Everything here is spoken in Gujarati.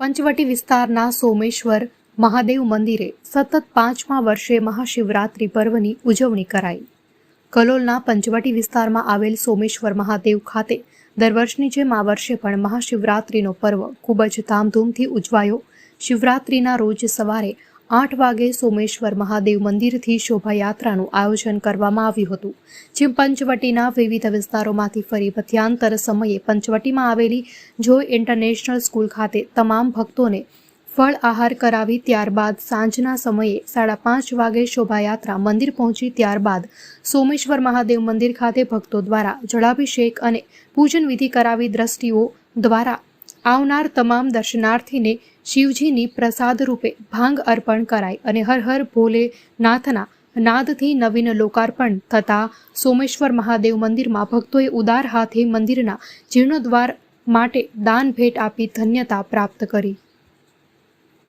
પંચવટી વિસ્તારના સોમેશ્વર મહાદેવ મંદિરે સતત પાંચમા વર્ષે મહાશિવરાત્રિ પર્વની ઉજવણી કરાઈ. કલોલના પંચવટી વિસ્તારમાં આવેલ સોમેશ્વર મહાદેવ ખાતે દર વર્ષની જેમ આ વર્ષે પણ મહાશિવરાત્રિનો પર્વ ખૂબ જ ધામધૂમથી ઉજવાયો. શિવરાત્રિના રોજ સવારે આઠ વાગે સોમેશ્વર મહાદેવ મંદિરથી શોભાયાત્રાનું આયોજન કરવામાં આવ્યું હતું, જેમ પંચવટીના વિવિધ વિસ્તારોમાંથી ફરી મધ્યાંતર સમયે પંચવટીમાં આવેલી જોય ઇન્ટરનેશનલ સ્કૂલ ખાતે તમામ ભક્તોને ફળ આહાર કરાવી ત્યારબાદ સાંજના સમયે સાડા પાંચ વાગે શોભાયાત્રા મંદિર પહોંચી ત્યારબાદ સોમેશ્વર મહાદેવ મંદિર ખાતે ભક્તો દ્વારા જળાભિષેક અને પૂજન વિધિ કરાવી દ્રષ્ટિઓ દ્વારા આવનાર તમામ દર્શનાર્થીને શિવજીની પ્રસાદ રૂપે ભાંગ અર્પણ કરાય અને હર હર ભોલેનાથના નાદથી નવીન લોકાર્પણ થતા સોમેશ્વર મહાદેવ મંદિરમાં ભક્તોએ ઉદાર હાથે મંદિરના જીર્ણોદ્વાર માટે દાન ભેટ આપી ધન્યતા પ્રાપ્ત કરી.